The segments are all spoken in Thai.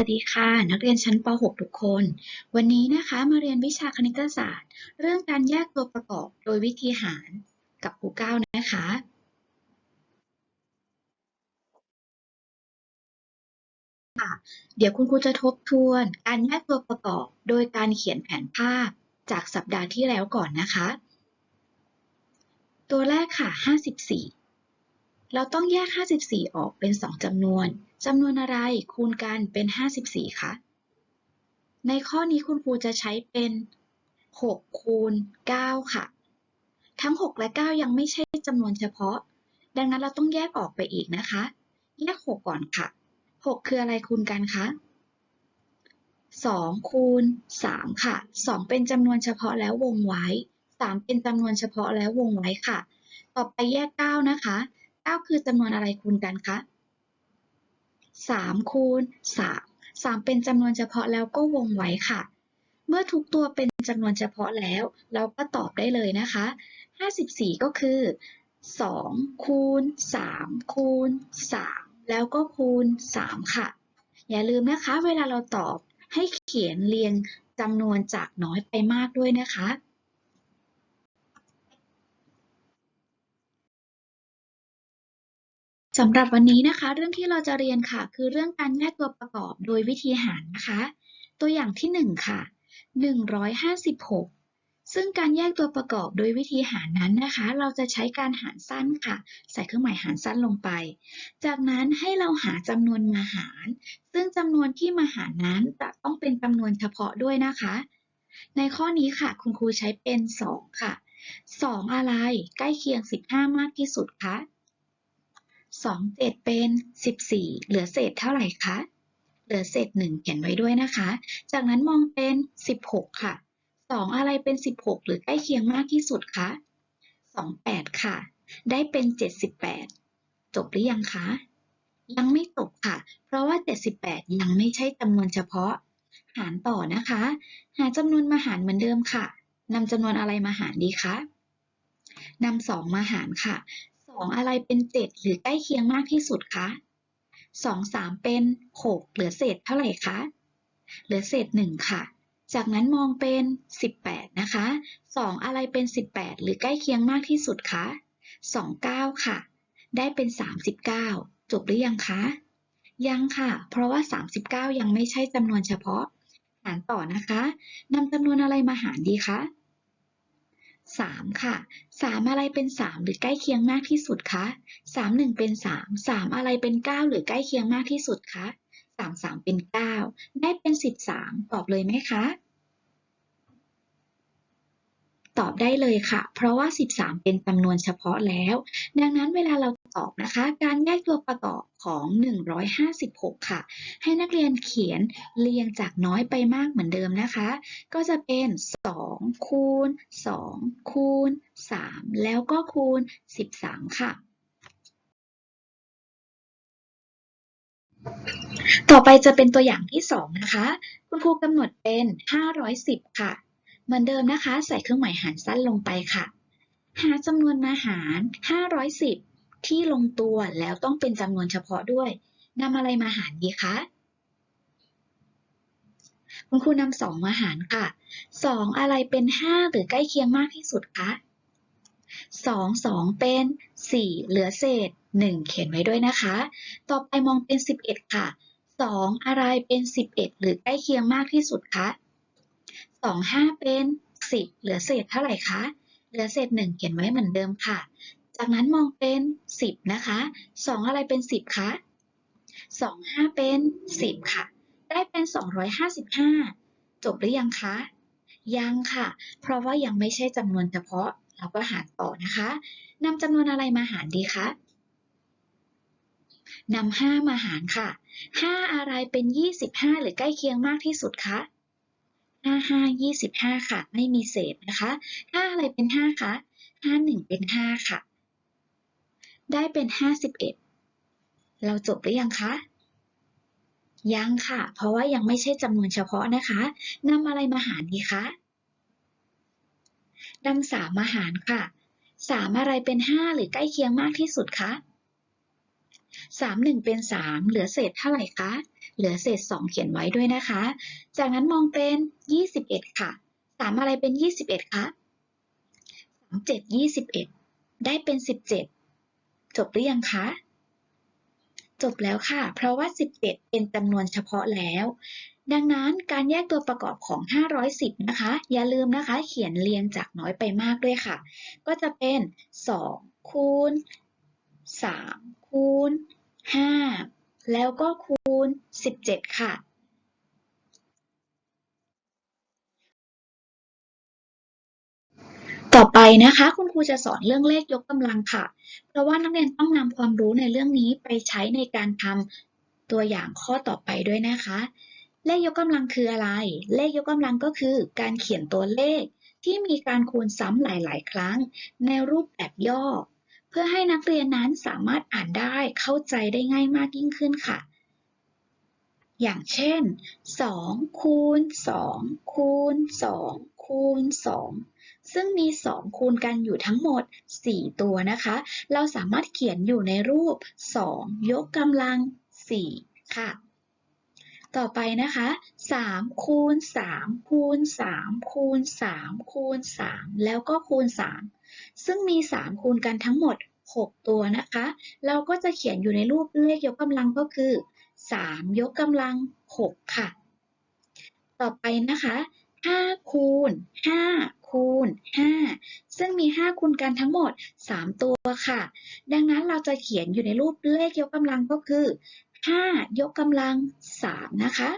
สวัสดีค่ะ นักเรียนชั้นป .6 ทุกคน วันนี้นะคะมาเรียนวิชาคณิตศาสตร์ เรื่องการแยกตัวประกอบโดยวิธีหารกับครูก้าวนะคะค่ะเดี๋ยวคุณครูจะทบทวน การแยกตัวประกอบโดยการเขียนแผนภาพจากสัปดาห์ที่แล้วก่อนนะคะ ตัวแรกค่ะ 54 เราต้องแยก 54 ออกเป็น 2จำนวน จำนวนอะไรคูณกันเป็น 54 คะ ในข้อนี้คุณครูจะใช้เป็น 6 คูณ 9 ค่ะ ทั้ง 6 และ 9 ยังไม่ใช่จำนวนเฉพาะ ดังนั้นเราต้องแยกออกไปอีกนะคะ แยก 6 ก่อนค่ะ 6 คืออะไรคูณกันคะ 2 คูณ 3 ค่ะ 2 เป็นจำนวนเฉพาะแล้ววงไว้ 3 เป็นจำนวนเฉพาะแล้ววงไว้ค่ะ ต่อไปแยก 9 นะคะ 9 คือจำนวนอะไรคูณกันคะ 3 คูณ 3 3 เป็นจำนวนเฉพาะแล้วก็วงไว้ค่ะ เมื่อทุกตัวเป็นจำนวนเฉพาะแล้ว เราก็ตอบได้เลยนะคะ 54 ก็คือ 2 คูณ 3 คูณ 3 แล้วก็คูณ 3 ค่ะ อย่าลืมนะคะ เวลาเราตอบให้เขียนเรียงจำนวนจากน้อยไปมากด้วยนะคะ สำหรับวันนี้นะคะ เรื่องที่เราจะเรียนค่ะ คือเรื่องการแยกตัวประกอบโดยวิธีหารนะคะ ตัวอย่างที่ 1 ค่ะ 156 ซึ่งการแยกตัวประกอบโดยวิธีหารนั้นนะคะ เราจะใช้การหารสั้นค่ะ ใส่เครื่องหมายหารสั้นลงไป จากนั้นให้เราหาจำนวนมาหาร ซึ่งจำนวนที่มาหารนั้นจะต้องเป็นจำนวนเฉพาะด้วยนะคะ ในข้อนี้ค่ะ คุณครูใช้เป็น 2 ค่ะ 2 อะไรใกล้เคียง 15 มากที่สุดคะ 2 7เป็น14เหลือเศษเท่าไหร่คะ เหลือเศษ1เขียนไว้ด้วยนะคะ จากนั้นมองเป็น16ค่ะ2อะไรเป็น16หรือใกล้เคียงมากที่สุดคะ2 8ค่ะ ได้เป็น78จบหรือยังคะ ยังไม่จบค่ะ เพราะว่า78ยังไม่ใช่จำนวนเฉพาะ หารต่อนะคะ หาจำนวนมาหารเหมือนเดิมค่ะนำจำนวนอะไรมาหารดีคะนำ2มาหารค่ะ 2องอะไรเป็น7หรือใกล้เคียงมากที่สุดคะ2 3เป็น6เหลือเศษเท่าไหร่คะ เหลือเศษ1ค่ะ จากนั้นมองเป็น18นะคะ2องอะไรเป็น18หรือใกล้เคียงมากที่สุดคะ2 9ค่ะ ได้เป็น39จบหรือยังคะ ยังค่ะ เพราะว่า39ยังไม่ใช่จำนวนเฉพาะ หารต่อนะคะนำจำนวนอะไรมาหารดีคะ 3 ค่ะ 3 อะไรเป็น 3 หรือใกล้เคียงมากที่สุดคะ3 1 เป็น 3 3 อะไรเป็น 9 หรือใกล้เคียงมากที่สุดคะ3 3 เป็น 9 ได้เป็น 13 ตอบเลยไหมคะ ตอบได้เลยค่ะ เพราะว่า 13 เป็นจำนวนเฉพาะแล้ว ดังนั้นเวลาเราตอบนะคะ การแยกตัวประกอบของ 156 ค่ะ ให้นักเรียนเขียนเรียงจากน้อยไปมากเหมือนเดิมนะคะ ก็จะเป็น 2 คูณ 2 คูณ 3 แล้วก็คูณ 13 ค่ะต่อไปจะเป็นตัวอย่างที่ 2 นะคะ คุณครูกำหนดเป็น 510 ค่ะ เหมือนเดิมนะคะ ใส่เครื่องหมายหารสั้นลงไปค่ะ หาจำนวนมาหาร 510 ที่ลงตัวแล้วต้องเป็นจำนวนเฉพาะด้วยนำอะไรมาหารดีคะคุณครูนำสองมาหารค่ะ2อะไรเป็น5หรือใกล้เคียงมากที่สุดคะ2 2เป็น4เหลือเศษ1เขียนไว้ด้วยนะคะ ต่อไปมองเป็น11ค่ะ2อะไรเป็น11หรือใกล้เคียงมากที่สุดคะ 2 5เป็น10เหลือเศษเท่าไหร่คะ เหลือเศษ1เขียนไว้เหมือนเดิมค่ะ จากนั้นมองเป็น10นะคะ2องอะไรเป็น10คะ2 5เป็น10ค่ะ ได้เป็น255จบหรือยังคะ ยังค่ะ เพราะว่ายังไม่ใช่จำนวนเฉพาะ เราก็หารต่อนะคะนำจำนวนอะไรมาหารดีคะนำ5มาหารค่ะ5อะไรเป็น25หรือใกล้เคียงมากที่สุดคะ 5 5 25ค่ะ ไม่มีเศษนะคะ5อะไรเป็น5คะ5 1เป็น5ค่ะ ได้เป็น51เราจบหรือยังคะยังค่ะ เพราะว่ายังไม่ใช่จำนวนเฉพาะนะคะนำอะไรมาหารดีคะนำ3มมาหารค่ะ3อะไรเป็น5หรือใกล้เคียงมากที่สุดคะ สามหนึ่งเป็นสามเหลือเศษเท่าไหร่คะ เหลือเศษสองเขียนไว้ด้วยนะคะ จากนั้นมองเป็นยี่สิบเอ็ดค่ะสามอะไรเป็นยี่สิบเอ็ดคะสามเจ็ดยี่สิบเอ็ดได้เป็นสิบเจ็ดจบหรือยังคะ จบแล้วค่ะ เพราะว่า 17 เป็นจำนวนเฉพาะแล้ว ดังนั้นการแยกตัวประกอบของ 510 นะคะ อย่าลืมนะคะ เขียนเรียงจากน้อยไปมากด้วยค่ะ ก็จะเป็น 2 คูณ 3 คูณ 5 แล้วก็คูณ 17 ค่ะ ต่อไปนะคะ คุณครูจะสอนเรื่องเลขยกกำลังค่ะ เพราะว่านักเรียนต้องนำความรู้ในเรื่องนี้ไปใช้ในการทำตัวอย่างข้อต่อไปด้วยนะคะ เลขยกกำลังคืออะไร เลขยกกำลังก็คือการเขียนตัวเลขที่มีการคูณซ้ำหลาย ๆ ครั้งในรูปแบบย่อ เพื่อให้นักเรียนนั้นสามารถอ่านได้เข้าใจได้ง่ายมากยิ่งขึ้นค่ะ อย่างเช่น 2 คูณ 2 คูณ 2 คูณ 2 ซึ่งมี 2 คูณกันอยู่ทั้งหมด 4 ตัวนะคะ เราสามารถเขียนอยู่ในรูป 2 ยกกำลัง 4 ค่ะต่อไปนะคะ 3 คูณ 3 คูณ 3 คูณ 3 คูณ 3 แล้วก็คูณ 3 ซึ่งมี 3 คูณกันทั้งหมด 6 ตัวนะคะ เราก็จะเขียนอยู่ในรูปเลขยกกำลังก็คือ 3 ยกกำลัง 6 ค่ะ ต่อไปนะคะ 5 คูณ 5 คูณ 5 ซึ่งมี 5 คูณกันทั้งหมด 3 ตัวค่ะ ดังนั้นเราจะเขียนอยู่ในรูปเลขยกกำลังก็คือ 5 ยกกำลัง 3 นะคะ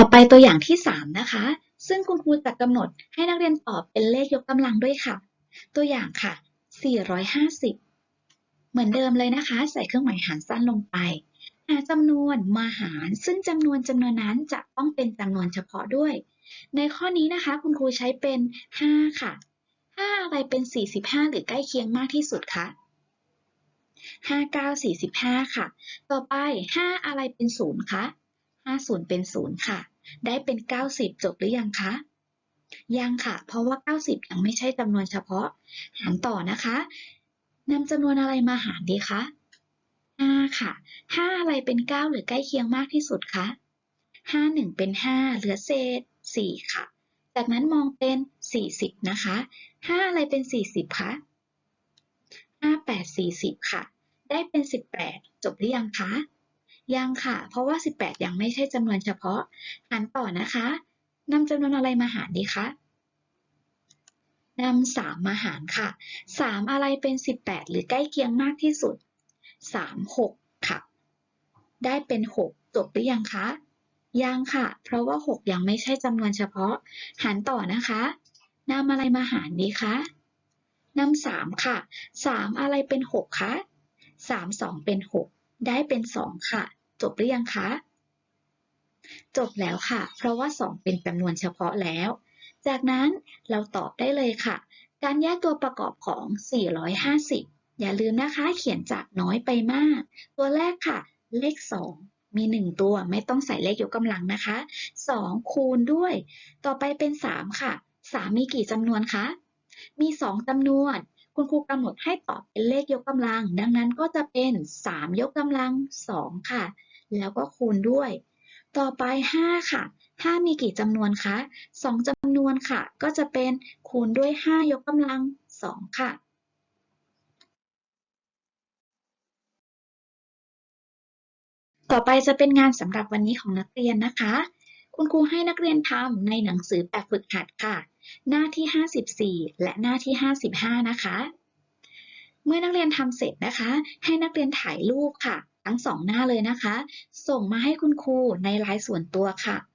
ต่อไปตัวอย่างที่ 3 นะคะ ซึ่งคุณครูจะกำหนดให้นักเรียนตอบเป็นเลขยกกำลังด้วยค่ะ ตัวอย่างค่ะ 450 เหมือนเดิมเลยนะคะ ใส่เครื่องหมายหารสั้นลงไป หาจำนวนมาหาร ซึ่งจำนวนจำนวนนั้นจะต้องเป็นจำนวนเฉพาะด้วย ในข้อนี้นะคะคุณครูใช้เป็น 5 ค่ะ 5 อะไรเป็น 45 หรือใกล้เคียงมากที่สุดคะ5 9 45 ค่ะ ต่อไป 5 อะไรเป็น 0 คะ 50 เป็น 0 ค่ะ ได้เป็น 90 จบหรือยังคะ ยังค่ะ เพราะว่า 90 ยังไม่ใช่จำนวนเฉพาะ หารต่อนะคะนำจำนวนอะไรมาหารดีคะ 5 ค่ะ 5 อะไรเป็น 9 หรือใกล้เคียงมากที่สุดคะ5 1 เป็น 5 เหลือเศษ 4 ค่ะ จากนั้นมองเป็น 40 นะคะ 5 อะไรเป็น 40 คะ5 8 40 ค่ะ ได้เป็น 18 จบหรือยังคะ ยังค่ะ เพราะว่า 18 ยังไม่ใช่จำนวนเฉพาะ หารต่อนะคะนำจำนวนอะไรมาหารดีคะนำสามมาหารค่ะสามอะไรเป็น 18 หรือใกล้เคียงมากที่สุด3 6ค่ะ ได้เป็น 6 จบหรือยังคะยังค่ะ เพราะว่า 6 ยังไม่ใช่จำนวนเฉพาะ หารต่อนะคะนำอะไรมาหารดีคะนำ3ค่ะ3อะไรเป็น 6คะ3 2เป็น 6 ได้เป็น 2 ค่ะ จบหรือยังคะ จบแล้วค่ะ เพราะว่า 2 เป็นจำนวนเฉพาะแล้ว จากนั้นเราตอบได้เลยค่ะ การแยกตัวประกอบของ 450 อย่าลืมนะคะ เขียนจากน้อยไปมาก ตัวแรกค่ะ เลข 2มี 1 ตัวไม่ต้องใส่เลขยกกำลังนะคะ 2 คูณด้วย ต่อไปเป็น 3 ค่ะ 3 มีกี่จำนวนคะ มี 2จำนวน คุณครูกำหนดให้ตอบเป็นเลขยกกำลัง ดังนั้นก็จะเป็น 3 ยกกำลัง 2 ค่ะ แล้วก็คูณด้วย ต่อไป 5 ค่ะ 5 มีกี่จำนวนคะ2จำนวนค่ะ ก็จะเป็นคูณด้วย 5 ยกกำลัง 2 ค่ะต่อไปจะเป็นงานสำหรับวันนี้ของนักเรียนนะคะ คุณครูให้นักเรียนทำในหนังสือแบบฝึกหัดค่ะ หน้าที่ 54 และหน้าที่ 55 นะคะ เมื่อนักเรียนทำเสร็จนะคะ ให้นักเรียนถ่ายรูปค่ะ ทั้งสองหน้าเลยนะคะ ส่งมาให้คุณครูในไลน์ส่วนตัวค่ะ